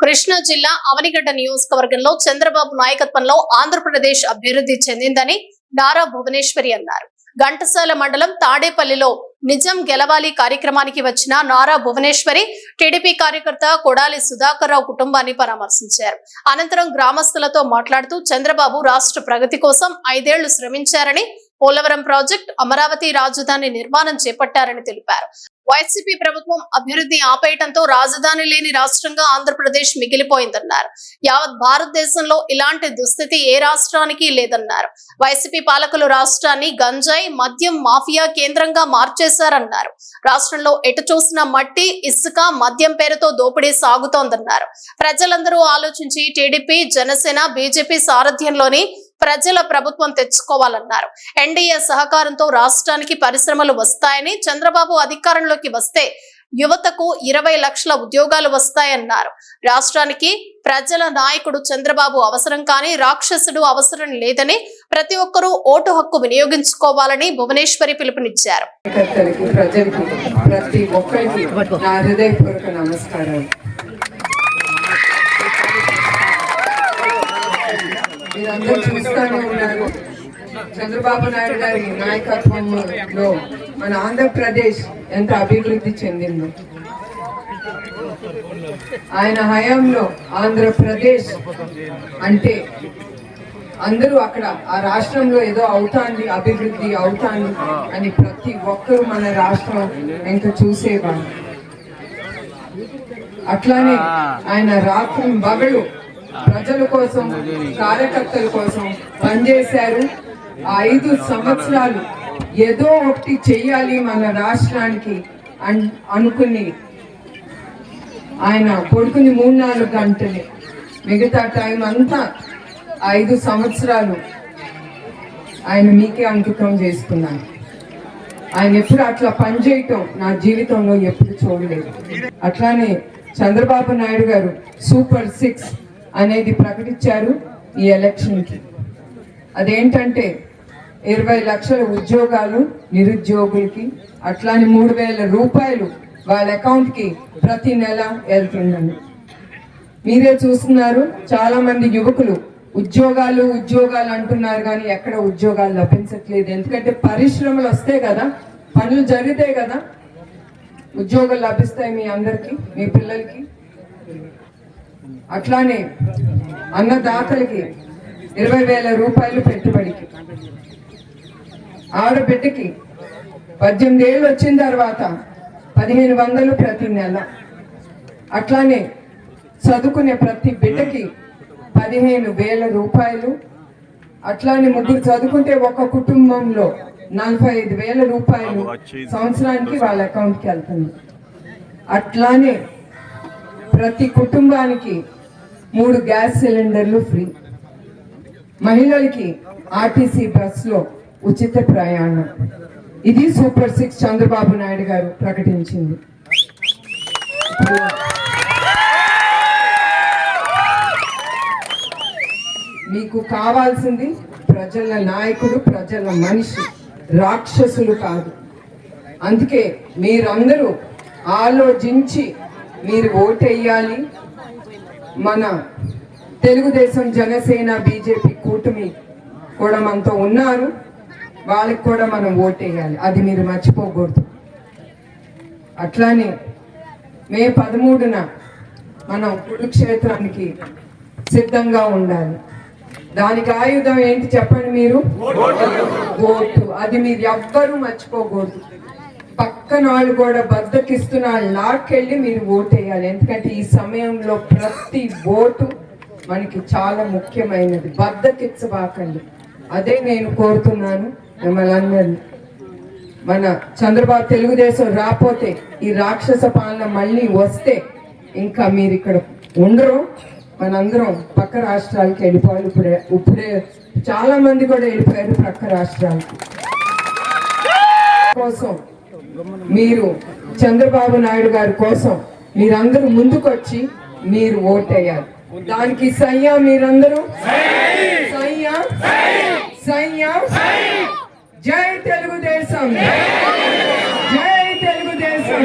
కృష్ణా జిల్లా అవనిగడ్డ నియోజకవర్గంలో చంద్రబాబు నాయకత్వంలో ఆంధ్రప్రదేశ్ అభివృద్ధి చెందిందని నారా భువనేశ్వరి అన్నారు. ఘంటసాల మండలం తాడేపల్లిలో నిజం గెలవాలి కార్యక్రమానికి వచ్చిన నారా భువనేశ్వరి టీడీపీ కార్యకర్త కొడాలి సుధాకర్ రావు కుటుంబాన్ని పరామర్శించారు. అనంతరం గ్రామస్తులతో మాట్లాడుతూ చంద్రబాబు రాష్ట్ర ప్రగతి కోసం ఐదేళ్ళు శ్రమించారని పోలవరం ప్రాజెక్ట్ అమరావతి రాజధాని నిర్మాణం చేపట్టారని తెలిపారు. వైసీపీ ప్రభుత్వం అభివృద్ధి ఆపేయటంతో రాజధాని లేని రాష్ట్రంగా ఆంధ్రప్రదేశ్ మిగిలిపోయిందన్నారు. యావత్ భారతదేశంలో ఇలాంటి దుస్థితి ఏ రాష్ట్రానికి లేదన్నారు. వైసీపీ పాలకులు రాష్ట్రాన్ని గంజాయి మద్యం మాఫియా కేంద్రంగా మార్చేశారన్నారు. రాష్ట్రంలో ఎటు చూసిన మట్టి ఇసుక మద్యం పేరుతో దోపిడీ సాగుతోందన్నారు. ప్రజలందరూ ఆలోచించి టీడీపీ జనసేన బీజేపీ సారథ్యంలోని ప్రజల ప్రభుత్వం తెచ్చుకోవాలన్నారు. ఎన్డీఏ సహకారంతో రాష్ట్రానికి పరిశ్రమలు వస్తాయని చంద్రబాబు అధికారంలోకి వస్తే యువతకు ఇరవై లక్షల ఉద్యోగాలు వస్తాయన్నారు. రాష్ట్రానికి ప్రజల నాయకుడు చంద్రబాబు అవసరం కానీ రాక్షసుడు అవసరం లేదని ప్రతి ఒక్కరూ ఓటు హక్కు వినియోగించుకోవాలని భువనేశ్వరి పిలుపునిచ్చారు. ప్రజలకి ప్రతి ఒక్కరికి నా హృదయపూర్వక అందరూ చూస్తూనే ఉన్నారు. చంద్రబాబు నాయుడు గారి నాయకత్వంలో మన ఆంధ్రప్రదేశ్ ఎంత అభివృద్ధి చెందిందో. ఆయన హయాంలో ఆంధ్రప్రదేశ్ అంటే అందరూ అక్కడ ఆ రాష్ట్రంలో ఏదో అవుతాంది అభివృద్ధి అవుతాంది అని ప్రతి ఒక్కరూ మన రాష్ట్రం ఇంకా చూసేవాళ్ళు అట్లానే ఆయన రాత్రి బగలు ప్రజల కోసం కార్యకర్తల కోసం పనిచేశారు. ఐదు సంవత్సరాలు ఏదో ఒకటి చెయ్యాలి మన రాష్ట్రానికి అనుకుని ఆయన కొడుకుని మూడు నాలుగు గంటలే. మిగతా టైం అంతా ఐదు సంవత్సరాలు ఆయన మీకే అంకితం చేసుకున్నాను. ఆయన ఎప్పుడు అట్లా పనిచేయటం నా జీవితంలో ఎప్పుడు చూడలేదు. అట్లానే చంద్రబాబు నాయుడు గారు సూపర్ సిక్స్ అనేది ప్రకటించారు ఈ ఎలక్షన్కి. అదేంటంటే ఇరవై లక్షల ఉద్యోగాలు నిరుద్యోగులకి అట్లానే మూడు వేల రూపాయలు వాళ్ళ అకౌంట్కి ప్రతి నెల వెళ్తుందండి. మీరే చూస్తున్నారు చాలామంది యువకులు ఉద్యోగాలు ఉద్యోగాలు అంటున్నారు కానీ ఎక్కడ ఉద్యోగాలు లభించట్లేదు. ఎందుకంటే పరిశ్రమలు వస్తాయి కదా పనులు జరిగితే కదా ఉద్యోగాలు లభిస్తాయి మీ అందరికీ మీ పిల్లలకి. అట్లానే అన్నదాతలకి ఇరవై వేల రూపాయలు పెట్టుబడికి. ఆడబిడ్డకి పద్దెనిమిది ఏళ్ళు వచ్చిన తర్వాత పదిహేను వందలు ప్రతి నెల. అట్లానే చదువుకునే ప్రతి బిడ్డకి పదిహేను వేల రూపాయలు. అట్లానే ముగ్గురు చదువుకుంటే ఒక కుటుంబంలో నలభై ఐదు వేల రూపాయలు సంవత్సరానికి వాళ్ళ అకౌంట్కి వెళ్తుంది. అట్లానే ప్రతి కుటుంబానికి మూడు గ్యాస్ సిలిండర్లు ఫ్రీ. మహిళలకి ఆర్టీసీ బస్సులో ఉచిత ప్రయాణం. ఇది సూపర్ సిక్స్ చంద్రబాబు నాయుడు గారు ప్రకటించింది. మీకు కావాల్సింది ప్రజల నాయకుడు ప్రజల మనిషి రాక్షసులు కాదు. అందుకే మీరందరూ ఆలోచించి మీరు ఓటేయాలి మన తెలుగుదేశం జనసేన బీజేపీ కూటమి కూడా మనతో ఉన్నారు. వాళ్ళకి కూడా మనం ఓటేయాలి అది మీరు మర్చిపోకూడదు. అట్లానే మే పదమూడున మనం కురుక్షేత్రానికి సిద్ధంగా ఉండాలి. దానికి ఆయుధం ఏంటి చెప్పండి మీరు? ఓటు. అది మీరు ఎవ్వరూ మర్చిపోకూడదు. పక్కన వాళ్ళు కూడా బద్దకిస్తున్న లాక్కెళ్ళి మీరు ఓటేయాలి. ఎందుకంటే ఈ సమయంలో ప్రతి ఓటు మనకి చాలా ముఖ్యమైనది. బద్దకిచ్చబాకండి. అదే నేను కోరుతున్నాను మిమ్మల్ని అందరినీ. మన చంద్రబాబు తెలుగుదేశం రాపోతే ఈ రాక్షస పాలన మళ్ళీ వస్తే ఇంకా మీరు ఇక్కడ ఉండరు. మనందరం పక్క రాష్ట్రాలకి వెళ్ళిపోవాలి. ఇప్పుడే ఇప్పుడే చాలా మంది కూడా వెళ్ళిపోయారు పక్క రాష్ట్రాలకి. కోసం మీరు చంద్రబాబు నాయుడు గారి కోసం మీరందరూ ముందుకొచ్చి మీరు ఓటేయాలి. దానికి సయ్యా మీరందరూ. జై తెలుగుదేశం. జై తెలుగుదేశం.